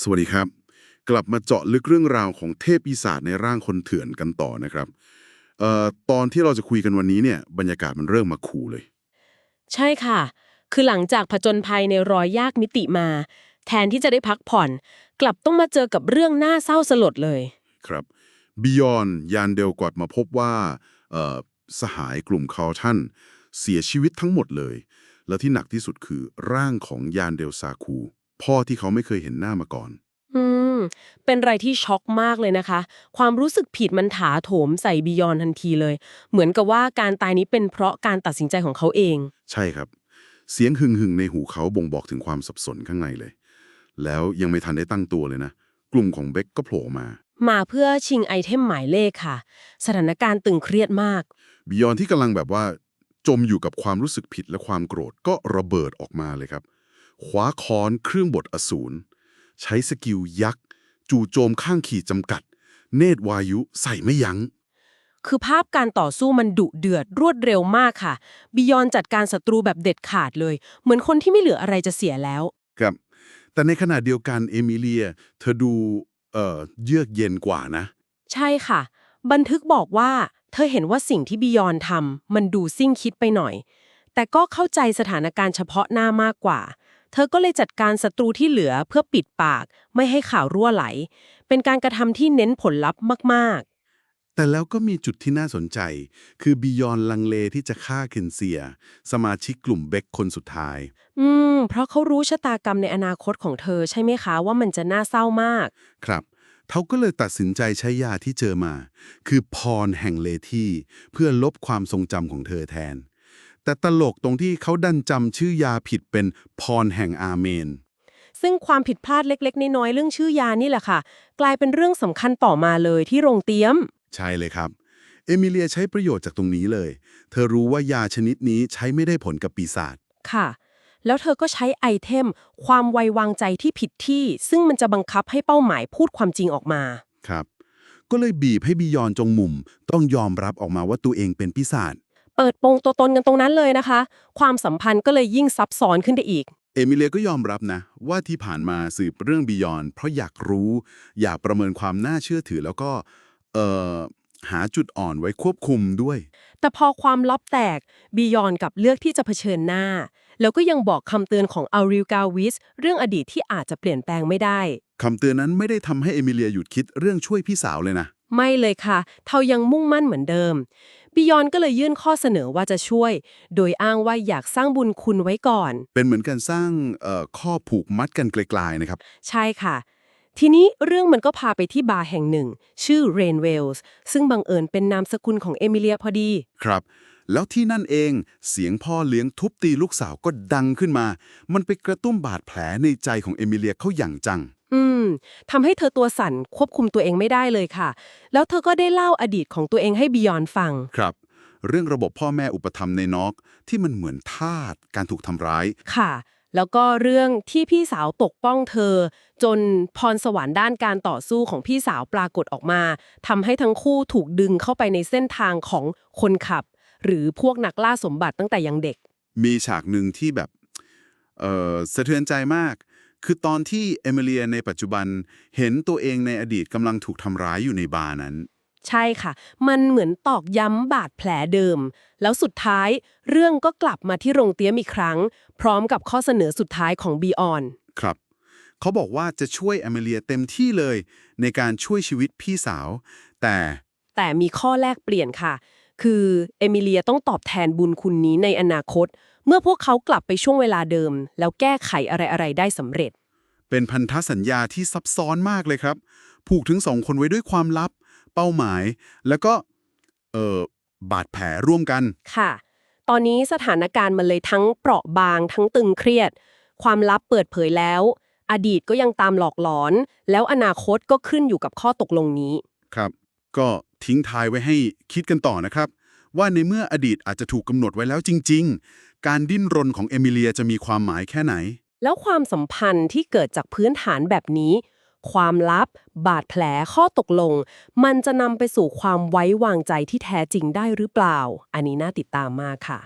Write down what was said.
สวัสดีครับ กลับมาเจาะลึกเรื่องราวของเทพปีศาจในร่างคนเถื่อนกันต่อนะครับเอ่อตอนที่เราจะคุยกันวันนี้เนี่ยบรรยากาศมันเริ่มมาขู่เลย ใช่ค่ะ คือหลังจากผจญภัยในรอยยากมิติมา แทนที่จะได้พักผ่อน กลับต้องมาเจอกับเรื่องน่าเศร้าสลดเลยครับบิยอนยานเดลกอดมาพบว่าเอ่อสหายกลุ่มคาร์ทันเสียชีวิตทั้งหมดเลย และที่หนักที่สุดคือร่างของยานเดลซาคู พ่อที่เขาไม่เคยเห็นหน้ามาก่อน อืม เป็นอะไรที่ช็อกมากเลยนะคะ ความรู้สึกผิดมันถาโถมใส่บียอนทันทีเลย เหมือนกับว่าการตายนี้เป็นเพราะการตัดสินใจของเขาเอง ใช่ครับ เสียงหึ่งหึ่งๆในหูเขาบ่งบอกถึงความสับสนข้างในเลย แล้วยังไม่ทันได้ตั้งตัวเลยนะ กลุ่มของเบคก็โผล่มา มาเพื่อชิงไอเทมหมายเลขค่ะ สถานการณ์ตึงเครียดมาก บิยอนที่กำลังแบบว่า จมอยู่กับความรู้สึกผิดและความโกรธก็ระเบิดออกมาเลยครับ คว้าค้อนเครื่องบดอสูร ใช้สกิลยักษ์ จู่โจมข้างขีดจำกัด เนตรวายุใส่ไม่ยัง้ง คือภาพการต่อสู้มันดุเดือดรวดเร็วมากค่ะบียอนจัดการศัตรูแบบเด็ดขาดเลย เหมือนคนที่ไม่เหลืออะไรจะเสียแล้ว ครับ แต่ในขณะเดียวกันเอมิเลีย เธอดูเอ่อเยือกเย็นกว่านะ ใช่ค่ะ บันทึกบอกว่า เธอเห็นว่าสิ่งที่บียอนทำมันดูซิ่งคิดไปหน่อย แต่ก็เข้าใจสถานการณ์เฉพาะหน้ามากกว่า เธอก็เลยจัดการศัตรูที่เหลือเพื่อปิดปาก ไม่ให้ข่าวรั่วไหล เป็นการกระทำที่เน้นผลลัพธ์มากแต่แล้วก็มีจุดที่น่าสนใจ คือบิยอนลังเลที่จะฆ่าเคนเซีย สมาชิกกลุ่มเบคคนสุดท้ายๆอืม เพราะเขารู้ชะตากรรมในอนาคตของเธอใช่ไหมคะว่ามันจะน่าเศร้ามาก ครับเขาก็เลยตัดสินใจใช้ยาที่เจอมา คือพรแห่งเลที่ เพื่อลบความทรงจำของเธอแทน แต่ตลกตรงที่เขาดันจำชื่อยาผิดเป็นพรแห่งอาเมน ซึ่งความผิดพลาดเล็ก ๆ น้อยๆเรื่องชื่อยานี่แหละค่ะ กลายเป็นเรื่องสำคัญต่อมาเลยที่โรงเตี้ยม ใช่เลยครับ เอมิเลียใช้ประโยชน์จากตรงนี้เลย เธอรู้ว่ายาชนิดนี้ใช้ไม่ได้ผลกับปีศาจค่ะ แล้วเธอก็ใช้ไอเทม ความไววางใจที่ผิดที่ ซึ่งมันจะบังคับให้เป้าหมายพูดความจริงออกมาครับ ก็เลยบีบให้บิยอนจงมุม ต้องยอมรับออกมาว่าตัวเองเป็นปีศาจ เปิดโปงตัวตนกันตรงนั้นเลยนะคะ ความสัมพันธ์ก็เลยยิ่งซับซ้อนขึ้นไปอีก เอมิเลียก็ยอมรับนะ ว่าที่ผ่านมาสืบเรื่องบิยอน เพราะอยากรู้ อยากประเมินความน่าเชื่อถือแล้วก็เอ่อหาจุดอ่อนไว้ควบคุมด้วย แต่พอความลับแตกบียอนกับเลือกที่จะเผชิญหน้า แล้วก็ยังบอกคำเตือนของอาริลกาวิสเรื่องอดีตที่อาจจะเปลี่ยนแปลงไม่ได้คำเตือนนั้นไม่ได้ทำให้เอมิเลียหยุดคิดเรื่องช่วยพี่สาวเลยนะ ไม่เลยค่ะ เท่ายังมุ่งมั่นเหมือนเดิม บิยอนก็เลยยื่นข้อเสนอว่าจะช่วย โดยอ้างว่าอยากสร้างบุญคุณไว้ก่อน เป็นเหมือนการสร้างเอ่อข้อผูกมัดกันไกลๆนะครับ ใช่ค่ะ ทีนี้เรื่องมันก็พาไปที่บาร์แห่งหนึ่ง ชื่อ Rain Wells ซึ่งบังเอิญเป็นนามสกุลของเอมิเลียพอดี ครับ แล้วที่นั่นเองเสียงพ่อเลี้ยงทุบตีลูกสาวก็ดังขึ้นมา มันไปกระตุ้มบาดแผลในใจของเอมิเลียเขาอย่างจัง อืมทำให้เธอตัวสั่นควบคุมตัวเองไม่ได้เลยค่ะ แล้วเธอก็ได้เล่าอดีตของตัวเองให้บิยอนฟัง ครับ เรื่องระบบพ่อแม่อุปถัมภ์ในนอกที่มันเหมือนทาสการถูกทำร้าย ค่ะ แล้วก็เรื่องที่พี่สาวปกป้องเธอ จนพรสวรรค์ด้านการต่อสู้ของพี่สาวปรากฏออกมาทำให้ทั้งคู่ถูกดึงเข้าไปในเส้นทางของคนขับ หรือพวกนักล่าสมบัติตั้งแต่ยังเด็ก มีฉากหนึ่งที่แบบ เอ่อสะเทือนใจมาก คือตอนที่เอมิเลียในปัจจุบันเห็นตัวเองในอดีตกำลังถูกทำร้ายอยู่ในบาร์นั้น ใช่ค่ะ มันเหมือนตอกย้ำบาดแผลเดิม แล้วสุดท้ายเรื่องก็กลับมาที่โรงเตี้ยมอีกครั้ง พร้อมกับข้อเสนอสุดท้ายของบีออน ครับ เขาบอกว่าจะช่วยเอมิเลียเต็มที่เลย ในการช่วยชีวิตพี่สาว แต่แต่มีข้อแลกเปลี่ยนค่ะ คือเอมิเลียต้องตอบแทนบุญคุณนี้ในอนาคต เมื่อพวกเขากลับไปช่วงเวลาเดิม แล้วแก้ไขอะไรๆได้สำเร็จ เป็นพันธสัญญาที่ซับซ้อนมากเลยครับ ผูกถึงสองคนไว้ด้วยความลับ เป้าหมาย แล้วก็ เอ่อ บาดแผลร่วมกัน ค่ะ ตอนนี้สถานการณ์มันเลยทั้งเปราะบาง ทั้งตึงเครียด ความลับเปิดเผยแล้ว อดีตก็ยังตามหลอกหลอน แล้วอนาคตก็ขึ้นอยู่กับข้อตกลงนี้ ครับ ก็ ทิ้งท้ายไว้ให้คิดกันต่อนะครับ ว่าในเมื่ออดีตอาจจะถูกกำหนดไว้แล้วจริง ๆ การดิ้นรนของเอมิเลียจะมีความหมายแค่ไหน แล้วความสัมพันธ์ที่เกิดจากพื้นฐานแบบนี้ ความลับ บาดแผลข้อตกลง มันจะนำไปสู่ความไว้วางใจที่แท้จริงได้หรือเปล่า อันนี้น่าติดตามมากค่ะ